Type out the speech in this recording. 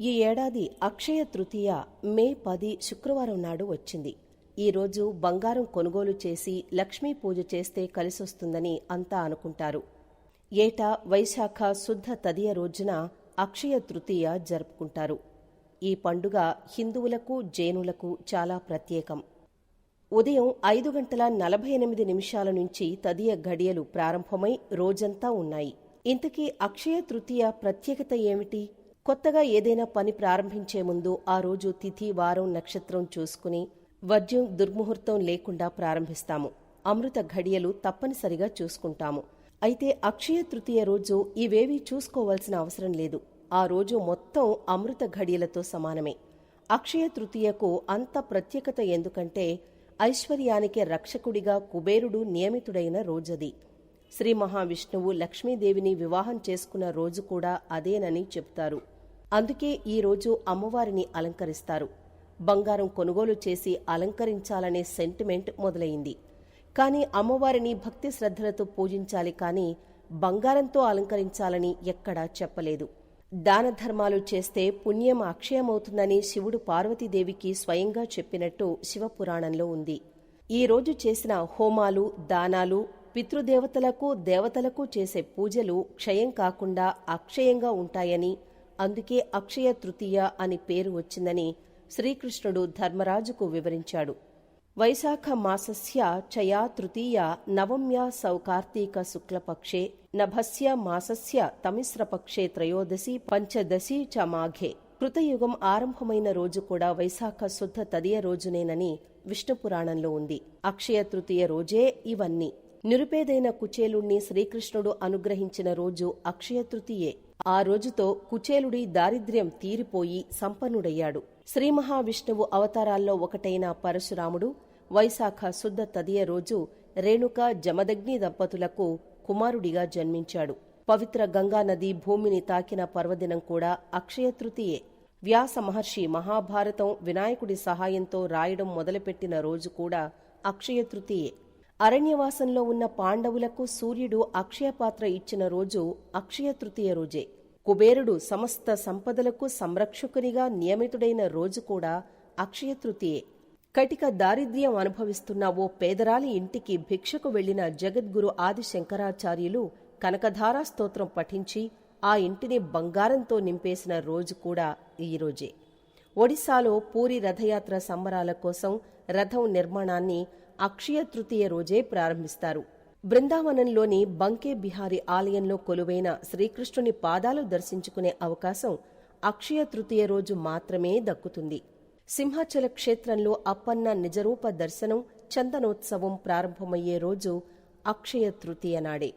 ఈ ఏడాది అక్షయ తృతీయ మే పది శుక్రవారం నాడు వచ్చింది. ఈ రోజు బంగారం కొనుగోలు చేసి లక్ష్మీ పూజ చేస్తే కలిసొస్తుందని అంతా అనుకుంటారు. ఏటా వైశాఖ శుద్ధ తదియ రోజున అక్షయ తృతీయ జరుపుకుంటారు. ఈ పండుగ హిందువులకు జైనులకు చాలా ప్రత్యేకం. ఉదయం ఐదు గంటల నలభై ఎనిమిది నిమిషాల నుంచి తదియ ఘడియలు ప్రారంభమై రోజంతా ఉన్నాయి. ఇంతకీ అక్షయ తృతీయ ప్రత్యేకత ఏమిటి? కొత్తగా ఏదైనా పని ప్రారంభించే ముందు ఆ రోజు తిథి వారం నక్షత్రం చూసుకుని వర్జ్యం దుర్ముహూర్తం లేకుండా ప్రారంభిస్తాము. అమృత ఘడియలు తప్పనిసరిగా చూసుకుంటాము. అయితే అక్షయ తృతీయ రోజు ఇవేవీ చూసుకోవాల్సిన అవసరం లేదు. ఆ రోజు మొత్తం అమృత ఘడియలతో సమానమే. అక్షయ తృతీయకు అంత ప్రత్యేకత ఎందుకంటే ఐశ్వర్యానికి రక్షకుడిగా కుబేరుడు నియమితుడైన రోజది. శ్రీ మహావిష్ణువు లక్ష్మీదేవిని వివాహం చేసుకున్న రోజు కూడా అదేనని చెబుతారు. అందుకే ఈ రోజు అమ్మవారిని అలంకరిస్తారు. బంగారం కొనుగోలు చేసి అలంకరించాలనే సెంటిమెంట్ మొదలైంది. కానీ అమ్మవారిని భక్తి శ్రద్ధలతో పూజించాలి కానీ బంగారంతో అలంకరించాలని ఎక్కడా చెప్పలేదు. దాన ధర్మాలు చేస్తే పుణ్యం అక్షయమవుతుందని శివుడు పార్వతీదేవికి స్వయంగా చెప్పినట్టు శివపురాణంలో ఉంది. ఈ రోజు చేసిన హోమాలు దానాలు పితృదేవతలకు దేవతలకు చేసే పూజలు క్షయం కాకుండా అక్షయంగా ఉంటాయని అందుకే అక్షయ తృతీయ అని పేరు వచ్చిందని శ్రీకృష్ణుడు ధర్మరాజుకు వివరించాడు. వైశాఖ మాసస్య చయా తృతీయ నవమ్యా సౌ కార్తీక శుక్లపక్షే నభస్య మాసస్య తమిశ్రపక్షే త్రయోదశి పంచదశి చ మాఘే. కృతయుగం ఆరంభమైన రోజు కూడా వైశాఖ శుద్ధ తదియ రోజునేనని విష్ణు పురాణంలో ఉంది. అక్షయ తృతీయ రోజే ఇవన్నీ. నిరుపేదైన కుచేలుణ్ణి శ్రీకృష్ణుడు అనుగ్రహించిన రోజు అక్షయ తృతీయే. ఆ రోజుతో కుచేలుడి దారిద్ర్యం తీరిపోయి సంపన్నుడయ్యాడు. శ్రీ మహావిష్ణువు అవతారాల్లో ఒకటైన పరశురాముడు వైశాఖ శుద్ధ తదియ రోజు రేణుక జమదగ్ని దంపతులకు కుమారుడిగా జన్మించాడు. పవిత్ర గంగానది భూమిని తాకిన పర్వదినం కూడా అక్షయతృతీయే వ్యాస మహర్షి మహాభారతం వినాయకుడి సహాయంతో రాయడం మొదలుపెట్టిన రోజు కూడా అక్షయతృతీయే అరణ్యవాసంలో ఉన్న పాండవులకు సూర్యుడు అక్షయపాత్ర ఇచ్చిన రోజు అక్షయ తృతీయ రోజే. కుబేరుడు సమస్త సంపదలకు సంరక్షకునిగా నియమితుడైన రోజు కూడా అక్షయ తృతీయే కటిక దారిద్ర్యం అనుభవిస్తున్న ఓ పేదరాలి ఇంటికి భిక్షకు వెళ్ళిన జగద్గురు ఆది శంకరాచార్యులు కనకధారా స్తోత్రం పఠించి ఆ ఇంటిని బంగారంతో నింపేసిన రోజు కూడా ఈ రోజే. ఒడిశాలో పూరి రథయాత్ర సంబరాల కోసం రథం నిర్మాణాన్ని అక్షయ తృతీయ రోజే ప్రారంభిస్తారు. బృందావనంలోని బంకే బిహారీ ఆలయంలో కొలువైన శ్రీకృష్ణుని పాదాలు దర్శించుకునే అవకాశం అక్షయ తృతీయ రోజు మాత్రమే దక్కుతుంది. సింహాచల క్షేత్రంలో అప్పన్న నిజరూప దర్శనం చందనోత్సవం ప్రారంభమయ్యే రోజు అక్షయ తృతీయ నాడే.